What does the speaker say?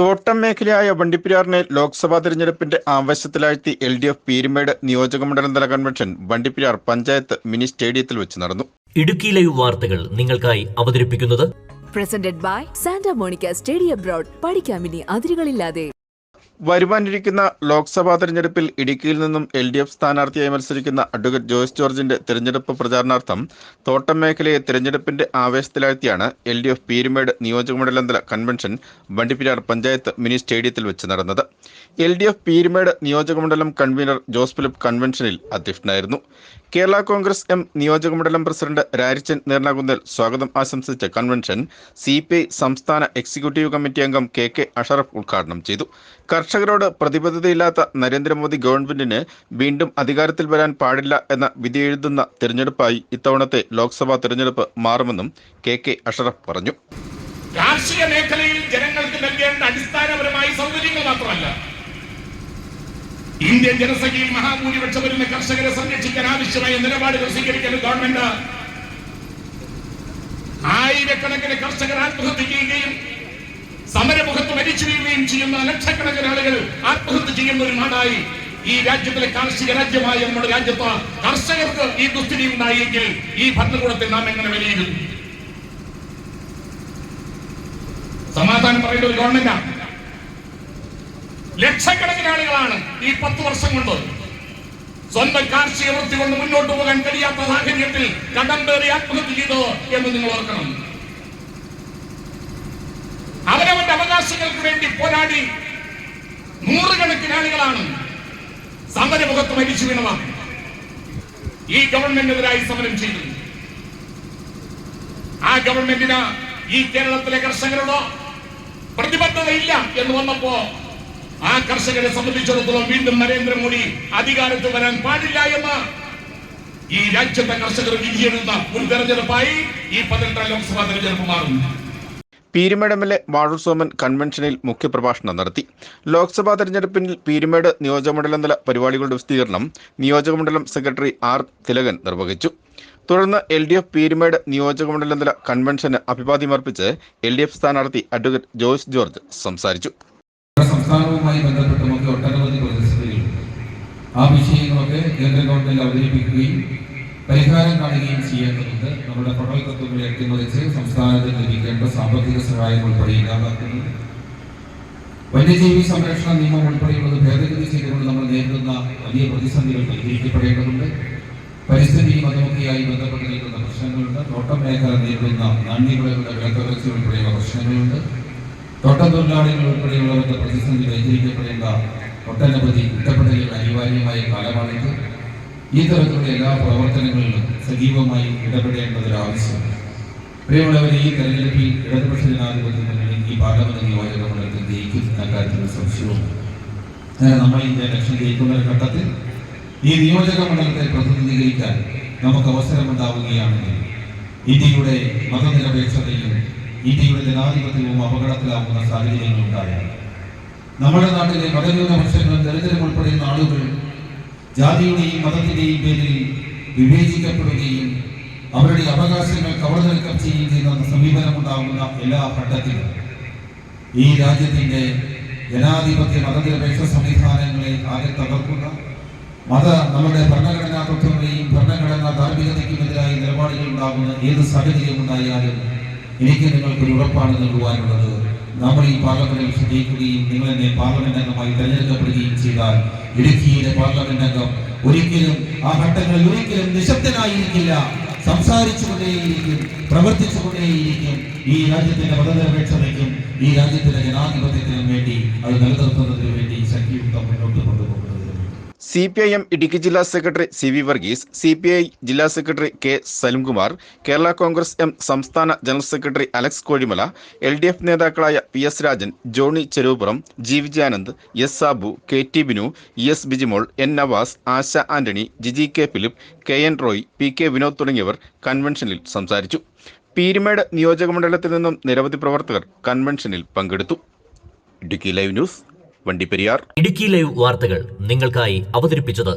തോട്ടം മേഖലയായ വണ്ടിപ്പെരിയാറിനെ ലോക്സഭാ തെരഞ്ഞെടുപ്പിന്റെ ആവശ്യത്തിലാഴ്ത്തി എൽ ഡി എഫ് പീരുമേട് നിയോജകമണ്ഡലം തല കൺവെൻഷൻ വണ്ടിപ്പെരിയാർ പഞ്ചായത്ത് മിനി സ്റ്റേഡിയത്തിൽ വെച്ച് നടന്നു. ഇടുക്കി ലൈവ് വാർത്തകൾ നിങ്ങൾക്കായി അവതരിപ്പിക്കുന്നത് presented by Santa Monica study abroad പഠിക്കാമിനി അതിരുകളില്ലാതെ. വരുവാനിരിക്കുന്ന ലോക്സഭാ തെരഞ്ഞെടുപ്പിൽ ഇടുക്കിയിൽ നിന്നും എൽ ഡി എഫ് സ്ഥാനാർത്ഥിയായി മത്സരിക്കുന്ന അഡ്വക്കേറ്റ് ജോയ്സ് ജോർജിന്റെ തെരഞ്ഞെടുപ്പ് പ്രചാരണാർത്ഥം തോട്ടം മേഖലയെ തെരഞ്ഞെടുപ്പിന്റെ ആവേശത്തിലാഴ്ത്തിയാണ് എൽ ഡി എഫ് പീരുമേട് നിയോജകമണ്ഡലം തല കൺവെൻഷൻ വണ്ടിപ്പിരാർ പഞ്ചായത്ത് മിനി സ്റ്റേഡിയത്തിൽ വെച്ച് നടന്നത്. എൽ ഡി എഫ് പീരുമേട് നിയോജകമണ്ഡലം കൺവീനർ ജോസ് ഫിലിപ്പ് കൺവെൻഷനിൽ അധ്യക്ഷനായിരുന്നു. കേരള കോൺഗ്രസ് എം നിയോജകമണ്ഡലം പ്രസിഡന്റ് രാരിച്ചൻ നീർണകുന്നൽ സ്വാഗതം ആശംസിച്ച കൺവെൻഷൻ സി പി ഐ സംസ്ഥാന എക്സിക്യൂട്ടീവ് കമ്മിറ്റി അംഗം കെ കെ അഷറഫ് ഉദ്ഘാടനം ചെയ്തു. കർഷകരോട് പ്രതിബദ്ധതയില്ലാത്ത നരേന്ദ്രമോദി ഗവൺമെന്റിന് വീണ്ടും അധികാരത്തിൽ വരാൻ പാടില്ല എന്ന വിധിയെഴുതുന്ന തിരഞ്ഞെടുപ്പായി ഇത്തവണത്തെ ലോക്സഭാ തിരഞ്ഞെടുപ്പ് മാറുമെന്നും കെ കെ അഷറഫ് പറഞ്ഞു. കാർഷിക മേഖലയിൽ ജനങ്ങൾക്ക് നൽകേണ്ട അടിസ്ഥാനപരമായ സൗകര്യങ്ങൾ മാത്രമല്ല ഇന്ത്യൻ ജനസംഖ്യയിൽ മഹാഭൂരിപക്ഷം വരുന്ന കർഷകരെ സംരക്ഷിക്കാൻ ആവശ്യമായ നിലപാടുകൾ സ്വീകരിക്കുന്ന ഗവൺമെന്റ് ആയിരക്കണക്കിന് കർഷകർ ആത്മഹത്യ ചെയ്യുകയും സമരമുഖത്ത് മരിച്ചു വീഴുകയും ചെയ്യുന്ന ലക്ഷക്കണക്കിന് ആളുകൾ ആത്മഹത്യ ചെയ്യുന്ന ഒരു നാടായി ഈ രാജ്യത്തിലെ കാർഷിക രാജ്യമായ നമ്മുടെ രാജ്യത്ത് കർഷകർക്ക് ഈ ദുസ്ഥിതി ഉണ്ടായെങ്കിൽ ഈ ഭരണകൂടത്തെ നാം എങ്ങനെ വിലയിരുത്തും? സമാധാനം പറയേണ്ട ഒരു ഗവൺമെന്റാണ്. ലക്ഷക്കണക്കിന് ആളുകളാണ് ഈ പത്ത് വർഷം കൊണ്ട് സ്വന്തം കാർഷിക വൃത്തി കൊണ്ട് മുന്നോട്ട് പോകാൻ കഴിയാത്ത സാഹചര്യത്തിൽ കടം കയറി ആത്മഹത്യ ചെയ്തത് എന്ന് നിങ്ങൾ ഓർക്കണം. അവരവന്റെ അവകാശങ്ങൾക്ക് വേണ്ടി പോരാടി നൂറുകണക്കിന് ആളുകളാണ് സമരമുഖത്ത് മരിച്ചു വീണവ. ഈ ഗവൺമെന്റിനെതിരായി സമരം ചെയ്തു. ആ ഗവൺമെന്റിന് ഈ കേരളത്തിലെ കർഷകരോട് പ്രതിബദ്ധതയില്ല എന്ന് വന്നപ്പോ ആ കർഷകരെ സംബന്ധിച്ചിടത്തോളം വീണ്ടും നരേന്ദ്രമോദി അധികാരത്തിൽ വരാൻ പാടില്ല എന്ന് ഈ രാജ്യത്തെ കർഷകർ വിധിയെഴുന്ന ഒരു തെരഞ്ഞെടുപ്പായി ഈ പതിനെട്ടാം ലോക്സഭാ തെരഞ്ഞെടുപ്പ് മാറും. Peerumedu M L A Vazhoor Soman കൺവെൻഷനിൽ മുഖ്യപ്രഭാഷണം നടത്തി. ലോക്സഭാ തെരഞ്ഞെടുപ്പിൽ പീരുമേട് നിയോജകമണ്ഡലം തല പരിപാടികളുടെ വിശദീകരണം നിയോജകമണ്ഡലം സെക്രട്ടറി ആർ തിലകൻ നിർവഹിച്ചു. തുടർന്ന് എൽ ഡി എഫ് പീരുമേട് നിയോജകമണ്ഡലം തല കൺവെൻഷന് അഭിവാദ്യമർപ്പിച്ച് എൽ ഡി എഫ് സ്ഥാനാർത്ഥി അഡ്വക്കേറ്റ് ജോയ്സ് ജോർജ് സംസാരിച്ചു. സംസ്ഥാനവുമായി ബന്ധപ്പെട്ടുമൊക്കെ ഒട്ടനവധി പ്രതിസന്ധികളുണ്ട് ആ വിഷയങ്ങളൊക്കെ കേന്ദ്ര ഗവൺമെന്റ് അവതരിപ്പിക്കുകയും പരിഹാരം കാണുകയും ചെയ്യേണ്ടതുണ്ട്. നമ്മുടെ പടൽ തത്വങ്ങളെ അട്ടിമറിച്ച് സംസ്ഥാനത്തിന് ലഭിക്കേണ്ട സാമ്പത്തിക സഹായം ഉൾപ്പെടെ ഇല്ലാതാക്കുന്നത്. വന്യജീവി സംരക്ഷണ നിയമം ഉൾപ്പെടെയുള്ളത് ഭേദഗതി ചെയ്തുകൊണ്ട് നമ്മൾ നേരിടുന്ന വലിയ പ്രതിസന്ധികൾ പരിഹരിക്കപ്പെടേണ്ടതുണ്ട്. പരിസ്ഥിതിയും അതുമൊക്കെയായി ബന്ധപ്പെട്ട് നിൽക്കുന്ന പ്രശ്നങ്ങളുണ്ട്. തോട്ടം മേഖല നേരിടുന്ന നാണ്യവിളകളുടെ വിലത്തകർച്ച ഉൾപ്പെടെയുള്ള പ്രശ്നങ്ങളുണ്ട്. തോട്ടത്തൊഴിലാളികൾ ഉൾപ്പെടെയുള്ളവരുടെ പ്രതിസന്ധി പരിഹരിക്കപ്പെടേണ്ട ഒട്ടനവധി കുറ്റപ്പെടലുകൾ അനിവാര്യമായ കാലമാണിത് ഈ തരത്തിലുള്ള എല്ലാ പ്രവർത്തനങ്ങളിലും സജീവമായി ഇടപെടേണ്ടതൊരു ആവശ്യമാണ് പ്രിയമുള്ളവരെ ഈ തെരഞ്ഞെടുപ്പിൽ ഇടതുപക്ഷ ജനാധിപത്യ മുന്നണി ഈ പാർലമെന്റ് നിയോജക മണ്ഡലത്തിൽ ജയിക്കും എന്ന കാര്യത്തിൽ സംശയവും നമ്മൾ ഇന്ത്യ ലക്ഷ്യം ജയിക്കുന്ന ഒരു ഘട്ടത്തിൽ ഈ നിയോജക മണ്ഡലത്തെ പ്രതിനിധീകരിക്കാൻ നമുക്ക് അവസരമുണ്ടാവുകയാണെങ്കിൽ ഇന്ത്യയുടെ മതനിരപേക്ഷതയും ഇന്ത്യയുടെ ജനാധിപത്യവും അപകടത്തിലാകുന്ന സാഹചര്യങ്ങൾ ഉണ്ടായാൽ നമ്മുടെ നാട്ടിലെ മതന്യൂനപക്ഷങ്ങളും ദരിദ്രം ഉൾപ്പെടുന്ന ആളുകൾ ജാതിയുടെയും മതത്തിന്റെയും പേരിൽ വിവേചിക്കപ്പെടുകയും അവരുടെ അവകാശങ്ങൾ കവർന്നെടുക്കം ചെയ്യുകയും ചെയ്യുന്ന സമീപനം ഉണ്ടാകുന്ന എല്ലാ ഘട്ടത്തിലും ഈ രാജ്യത്തിന്റെ ജനാധിപത്യ മതനിരപേക്ഷ സംവിധാനങ്ങളെ ആകെ തകർക്കുന്ന മത നമ്മുടെ ഭരണഘടനാ തത്വങ്ങളെയും ഭരണഘടനാ ധാർമ്മികതയ്ക്കുമെതിരായ നിലപാടുകൾ ഉണ്ടാകുന്ന ഏത് സാഹചര്യം ഉണ്ടായാലും എനിക്ക് നിങ്ങൾക്ക് ഒരു ഉറപ്പാണ് നൽകുവാനുള്ളത്. നമ്മൾ ഈ പാർലമെന്റിൽ വിജയിക്കുകയും നിങ്ങൾ എന്നെ പാർലമെന്റ് അംഗമായി തെരഞ്ഞെടുക്കപ്പെടുകയും ചെയ്താൽ ഇടുക്കിയിലെ പാർലമെന്റ് അംഗം ഒരിക്കലും ആ ഘട്ടങ്ങളിൽ ഒരിക്കലും നിശബ്ദനായിരിക്കില്ല. സംസാരിച്ചുകൊണ്ടേയിരിക്കും പ്രവർത്തിച്ചുകൊണ്ടേയിരിക്കും ഈ രാജ്യത്തിന്റെ മതനിരപേക്ഷതയ്ക്കും ഈ രാജ്യത്തിന്റെ ജനാധിപത്യത്തിനും വേണ്ടി അത് നിലനിർത്തുന്നതിനു വേണ്ടി ശക്തിയുക്തം മുന്നോട്ട് കൊണ്ടുപോകുന്നതിന് വേണ്ടി C P I M Idukki ജില്ലാ secretary C V Varghese C P I ജില്ലാ secretary K Salimkumar Kerala Congress M സംസ്ഥാന general secretary Alex Kozhimala L D F നേതാക്കളായ P S Rajan Johny Cheruvupuram G Vijayanand S Sabu K T Binu E S Bijimol N Navas Asha Antony Jiji K Philip K N Roy P K Vinod തുടങ്ങിയവർ കൺവെൻഷനിൽ സംസാരിച്ചു. പീരുമേട് നിയോജകമണ്ഡലത്തിൽ നിന്നും നിരവധി പ്രവർത്തകർ കൺവെൻഷനിൽ പങ്കെടുത്തു. Idukki live news Vandiperiyar Idukki live വാർത്തകൾ നിങ്ങൾക്കായി അവതരിപ്പിച്ചത്